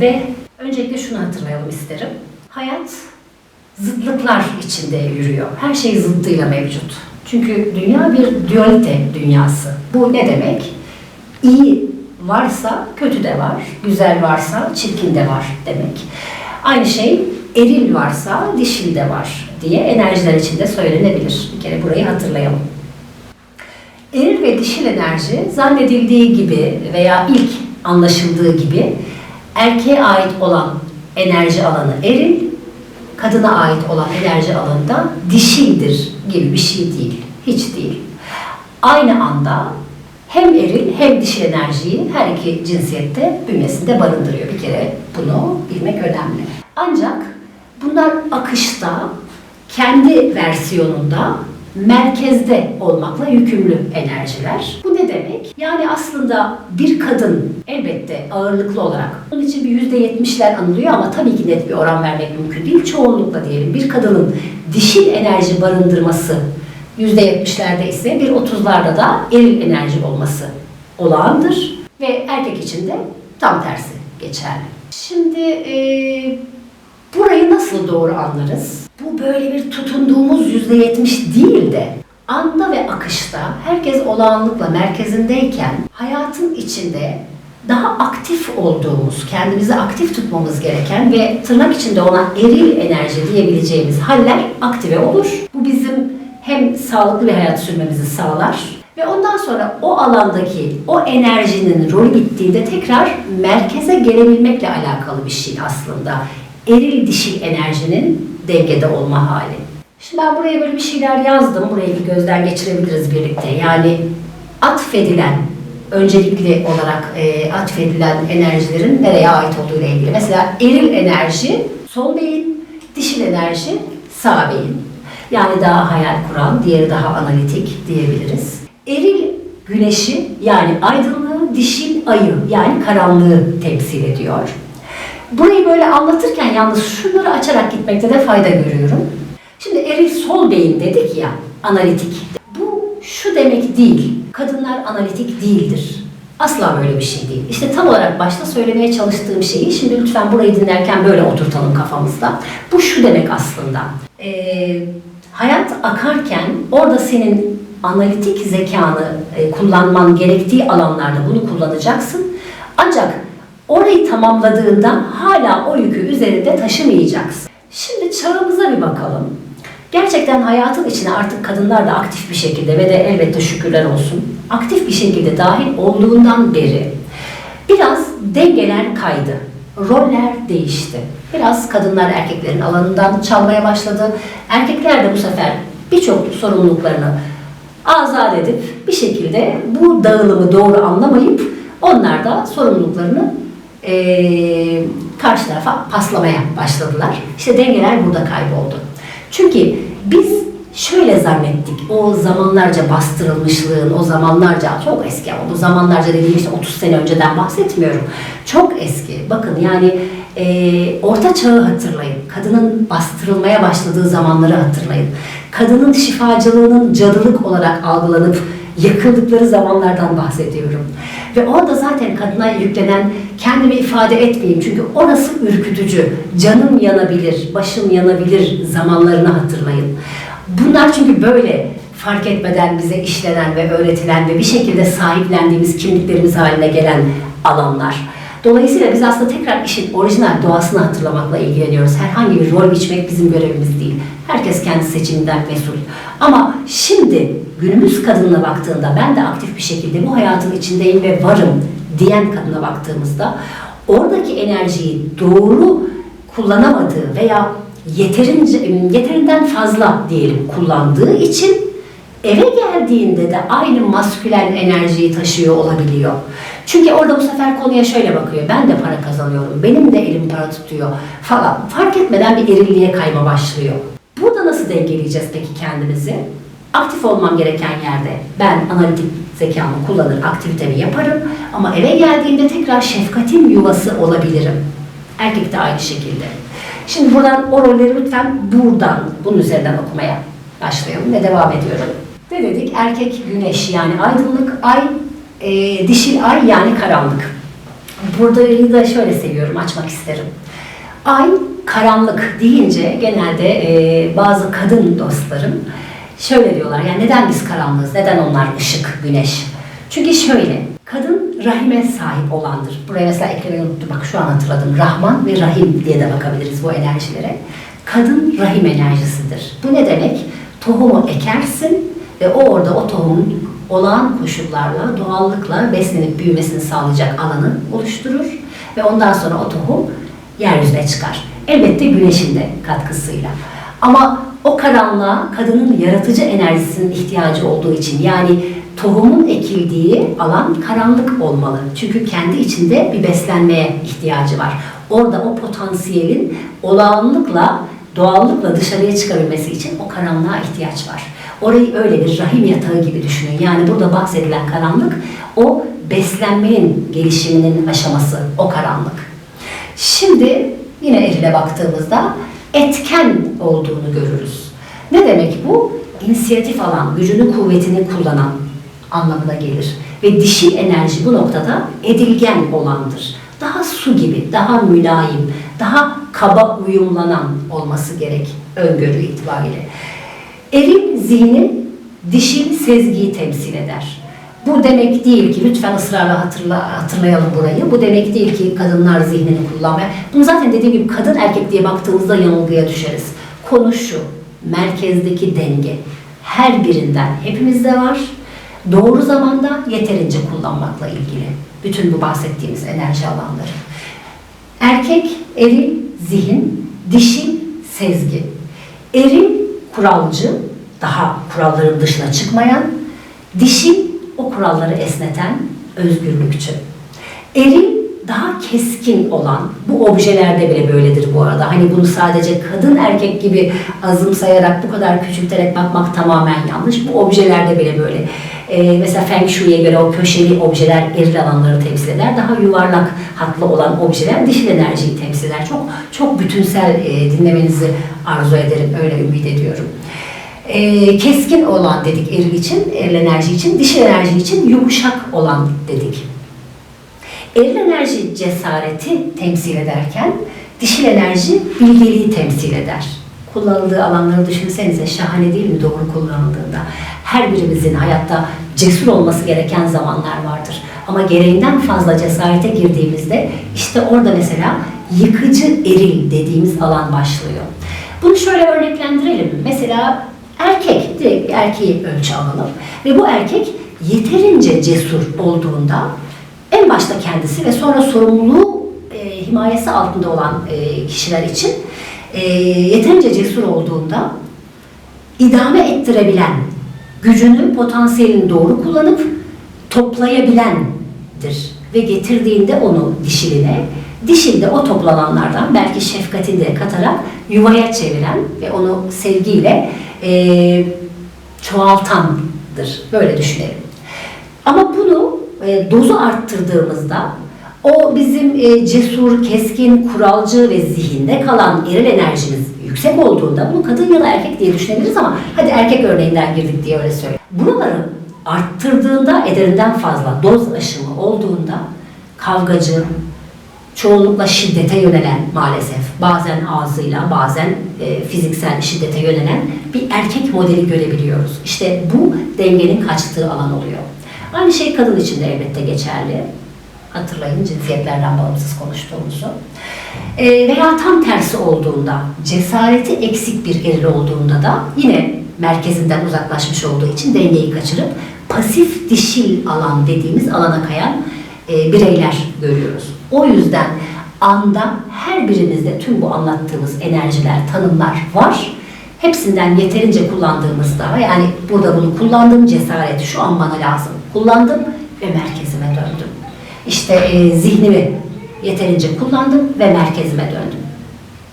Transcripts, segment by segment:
Ve öncelikle şunu hatırlayalım isterim. Hayat zıtlıklar içinde yürüyor. Her şey zıttıyla mevcut. Çünkü dünya bir dualite dünyası. Bu ne demek? İyi varsa kötü de var, güzel varsa çirkin de var demek. Aynı şey eril varsa dişil de var diye enerjiler içinde söylenebilir. Bir kere burayı hatırlayalım. Eril ve dişil enerji zannedildiği gibi veya ilk anlaşıldığı gibi erkeğe ait olan enerji alanı eril, kadına ait olan enerji alanı da dişildir gibi bir şey değil. Hiç değil. Aynı anda hem eril hem dişil enerjiyi her iki cinsiyette bünyesinde barındırıyor. Bir kere bunu bilmek önemli. Ancak bunlar akışta kendi versiyonunda merkezde olmakla yükümlü enerjiler. Bu ne demek? Yani aslında bir kadın elbette ağırlıklı olarak bunun için bir yüzde yetmişler anılıyor ama tabii ki net bir oran vermek mümkün değil. Çoğunlukla diyelim bir kadının dişil enerji barındırması yüzde yetmişlerde ise bir otuzlarda da eril enerji olması olağandır ve erkek için de tam tersi geçerli. Şimdi eee Burayı nasıl doğru anlarız? Bu böyle bir tutunduğumuz yüzde yetmiş değil de anda ve akışta herkes olağanlıkla merkezindeyken hayatın içinde daha aktif olduğumuz, kendimizi aktif tutmamız gereken ve tırnak içinde ona eril enerji diyebileceğimiz haller aktive olur. Bu bizim hem sağlıklı bir hayat sürmemizi sağlar ve ondan sonra o alandaki o enerjinin rolü bittiğinde tekrar merkeze gelebilmekle alakalı bir şey aslında eril dişil enerjinin dengede olma hali. Şimdi ben buraya böyle bir şeyler yazdım. Burayı bir gözden geçirebiliriz birlikte. Yani atfedilen, öncelikli olarak e, atfedilen enerjilerin nereye ait olduğu ile ilgili. Mesela eril enerji sol beyin, dişil enerji sağ beyin. Yani daha hayal kuran, diğeri daha analitik diyebiliriz. Eril güneşi yani aydınlığı, dişil ayı yani karanlığı temsil ediyor. Burayı böyle anlatırken yalnız şunları açarak gitmekte de fayda görüyorum. Şimdi eril sol beyin dedik ya, analitik. Bu şu demek değil, kadınlar analitik değildir. Asla böyle bir şey değil. İşte tam olarak başta söylemeye çalıştığım şeyi şimdi lütfen burayı dinlerken böyle oturtalım kafamızda. Bu şu demek aslında. Ee, hayat akarken orada senin analitik zekanı e, kullanman gerektiği alanlarda bunu kullanacaksın. Ancak orayı tamamladığında hala o yükü üzerinde taşımayacaksın. Şimdi çağımıza bir bakalım. Gerçekten hayatın içine artık kadınlar da aktif bir şekilde ve de elbette şükürler olsun aktif bir şekilde dahil olduğundan beri biraz dengeler kaydı. Roller değişti. Biraz kadınlar erkeklerin alanından çalmaya başladı. Erkekler de bu sefer birçok sorumluluklarını azat edip bir şekilde bu dağılımı doğru anlamayıp onlar da sorumluluklarını e, karşı tarafa paslamaya başladılar. İşte dengeler burada kayboldu. Çünkü biz şöyle zannettik. O zamanlarca bastırılmışlığın, o zamanlarca çok eski ama bu zamanlarca dediğim işte 30 sene önceden bahsetmiyorum. Çok eski. Bakın yani e, orta çağı hatırlayın. Kadının bastırılmaya başladığı zamanları hatırlayın. Kadının şifacılığının cadılık olarak algılanıp yakıldıkları zamanlardan bahsediyorum. Ve orada zaten kadına yüklenen kendimi ifade etmeyeyim çünkü orası ürkütücü. Canım yanabilir, başım yanabilir zamanlarını hatırlayın. Bunlar çünkü böyle fark etmeden bize işlenen ve öğretilen ve bir şekilde sahiplendiğimiz kimliklerimiz haline gelen alanlar. Dolayısıyla biz aslında tekrar işin orijinal doğasını hatırlamakla ilgileniyoruz. Herhangi bir rol biçmek bizim görevimiz değil. Herkes kendi seçiminden mesul. Ama şimdi günümüz kadınına baktığında ben de aktif bir şekilde bu hayatın içindeyim ve varım diyen kadına baktığımızda oradaki enerjiyi doğru kullanamadığı veya yeterince yeterinden fazla diyelim kullandığı için eve geldiğinde de aynı maskülen enerjiyi taşıyor olabiliyor. Çünkü orada bu sefer konuya şöyle bakıyor. Ben de para kazanıyorum. Benim de elim para tutuyor falan. Fark etmeden bir erilliğe kayma başlıyor. Burada nasıl dengeleyeceğiz peki kendimizi? Aktif olmam gereken yerde ben analitik zekamı kullanır, aktivitemi yaparım. Ama eve geldiğimde tekrar şefkatin yuvası olabilirim. Erkek de aynı şekilde. Şimdi buradan o rolleri lütfen buradan, bunun üzerinden okumaya başlayalım ve devam ediyorum. Ne dedik? Erkek güneş yani aydınlık, ay e, dişil ay yani karanlık. Burada da şöyle seviyorum, açmak isterim. Ay karanlık deyince genelde e, bazı kadın dostlarım şöyle diyorlar. Yani neden biz karanlığız? Neden onlar ışık, güneş? Çünkü şöyle, kadın rahime sahip olandır. Buraya mesela eklemeyi unuttum. Bak şu an hatırladım. Rahman ve Rahim diye de bakabiliriz bu enerjilere. Kadın rahim enerjisidir. Bu ne demek? Tohumu ekersin ve o orada o tohumun olağan koşullarla, doğallıkla beslenip büyümesini sağlayacak alanı oluşturur ve ondan sonra o tohum yeryüzüne çıkar. Elbette güneşin de katkısıyla. Ama o karanlığa kadının yaratıcı enerjisinin ihtiyacı olduğu için yani tohumun ekildiği alan karanlık olmalı. Çünkü kendi içinde bir beslenmeye ihtiyacı var. Orada o potansiyelin olağanlıkla, doğallıkla dışarıya çıkabilmesi için o karanlığa ihtiyaç var. Orayı öyle bir rahim yatağı gibi düşünün. Yani burada bahsedilen karanlık o beslenmenin gelişiminin aşaması, o karanlık. Şimdi yine erile baktığımızda etken olduğunu görürüz. Ne demek bu? İnisiyatif alan, gücünü, kuvvetini kullanan anlamına gelir. Ve dişil enerji bu noktada edilgen olandır. Daha su gibi, daha mülayim, daha kaba uyumlanan olması gerek öngörü itibariyle. Eril zihni dişil sezgiyi temsil eder. Bu demek değil ki, lütfen ısrarla hatırla, hatırlayalım burayı. Bu demek değil ki kadınlar zihnini kullanmaya. Bunu zaten dediğim gibi kadın erkek diye baktığımızda yanılgıya düşeriz. Konu şu, merkezdeki denge. Her birinden hepimizde var. Doğru zamanda yeterince kullanmakla ilgili. Bütün bu bahsettiğimiz enerji alanları. Erkek, eril, zihin, dişil, sezgi. Eril, kuralcı, daha kuralların dışına çıkmayan, dişil, o kuralları esneten, özgürlükçü. Eril, daha keskin olan, bu objelerde bile böyledir bu arada. Hani bunu sadece kadın erkek gibi azımsayarak, bu kadar küçülterek bakmak tamamen yanlış. Bu objelerde bile böyle. Ee, mesela Feng Shui'ye göre o köşeli objeler eril alanları temsil eder. Daha yuvarlak hatlı olan objeler dişil enerjiyi temsil eder. Çok çok bütünsel e, dinlemenizi arzu ederim, öyle ümit ediyorum. E, keskin olan dedik eril için, eril enerji için, dişil enerji için yumuşak olan dedik. Eril enerji cesareti temsil ederken dişil enerji bilgeliği temsil eder. Kullanıldığı alanları düşünsenize şahane değil mi doğru kullanıldığında? Her birimizin hayatta cesur olması gereken zamanlar vardır. Ama gereğinden fazla cesarete girdiğimizde işte orada mesela yıkıcı eril dediğimiz alan başlıyor. Bunu şöyle örneklendirelim. Mesela erkek, direkt erkeği ölçü alalım. Ve bu erkek yeterince cesur olduğunda en başta kendisi ve sonra sorumluluğu e, himayesi altında olan e, kişiler için e, yeterince cesur olduğunda idame ettirebilen, gücünü, potansiyelini doğru kullanıp toplayabilendir. Ve getirdiğinde onu dişiline, dişilde o toplananlardan belki şefkatini de katarak yuvaya çeviren ve onu sevgiyle e, çoğaltandır. Böyle düşünelim. Ama bunu e, dozu arttırdığımızda o bizim e, cesur, keskin, kuralcı ve zihinde kalan eril enerjimiz yüksek olduğunda bunu kadın ya da erkek diye düşünebiliriz ama hadi erkek örneğinden girdik diye öyle söyleyeyim. Buraları arttırdığında ederinden fazla doz aşımı olduğunda kavgacı, çoğunlukla şiddete yönelen maalesef bazen ağzıyla bazen e, fiziksel şiddete yönelen bir erkek modeli görebiliyoruz. İşte bu dengenin kaçtığı alan oluyor. Aynı şey kadın için de elbette geçerli. Hatırlayın cinsiyetlerden bağımsız konuştuğumuzu. E, veya tam tersi olduğunda, cesareti eksik bir eril olduğunda da yine merkezinden uzaklaşmış olduğu için dengeyi kaçırıp pasif dişil alan dediğimiz alana kayan e, bireyler görüyoruz. O yüzden anda her birimizde tüm bu anlattığımız enerjiler, tanımlar var. Hepsinden yeterince kullandığımızda yani burada bunu kullandım cesareti şu an bana lazım. Kullandım ve merkezime döndüm. İşte e, zihnimi yeterince kullandım ve merkezime döndüm.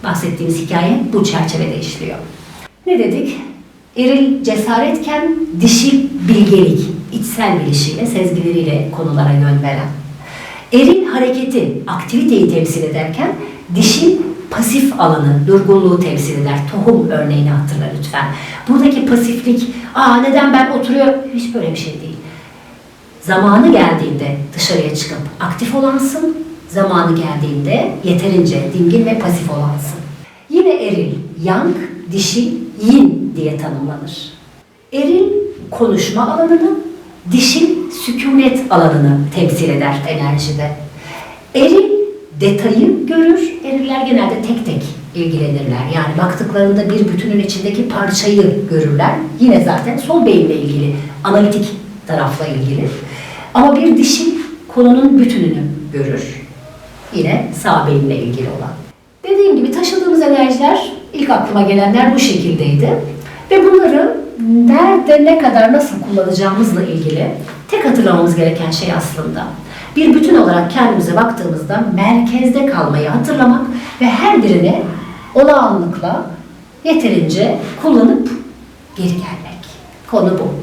Bahsettiğimiz hikaye bu çerçevede işliyor. Ne dedik? Eril cesaretken dişil bilgelik, içsel bilişiyle, sezgileriyle konulara yön veren. Eril hareketi, aktiviteyi temsil ederken dişil pasif alanı, durgunluğu temsil eder. Tohum örneğini hatırla lütfen. Buradaki pasiflik, aa neden ben oturuyor? Hiç böyle bir şey değil. Zamanı geldiğinde dışarıya çıkıp aktif olansın zamanı geldiğinde yeterince dingin ve pasif olansın. Yine eril, yang, dişi, yin diye tanımlanır. Eril konuşma alanını, dişil sükunet alanını temsil eder enerjide. Eril detayı görür, eriller genelde tek tek ilgilenirler. Yani baktıklarında bir bütünün içindeki parçayı görürler. Yine zaten sol beyinle ilgili, analitik tarafla ilgili. Ama bir dişil konunun bütününü görür. Yine sağ beyinle ilgili olan. Dediğim gibi taşıdığımız enerjiler, ilk aklıma gelenler bu şekildeydi. Ve bunları nerede, ne kadar, nasıl kullanacağımızla ilgili tek hatırlamamız gereken şey aslında bir bütün olarak kendimize baktığımızda merkezde kalmayı hatırlamak ve her birini olağanlıkla yeterince kullanıp geri gelmek. Konu bu.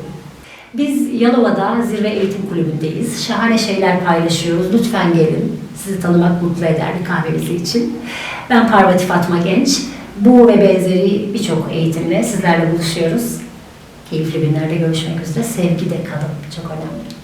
Biz Yalova'da Zirve Eğitim Kulübü'ndeyiz. Şahane şeyler paylaşıyoruz. Lütfen gelin. Sizi tanımak mutlu eder bir kahvenizi için. Ben Parvati Fatma Genç. Bu ve benzeri birçok eğitimle sizlerle buluşuyoruz. Keyifli günlerde görüşmek üzere. Sevgi de kalın. Çok önemli.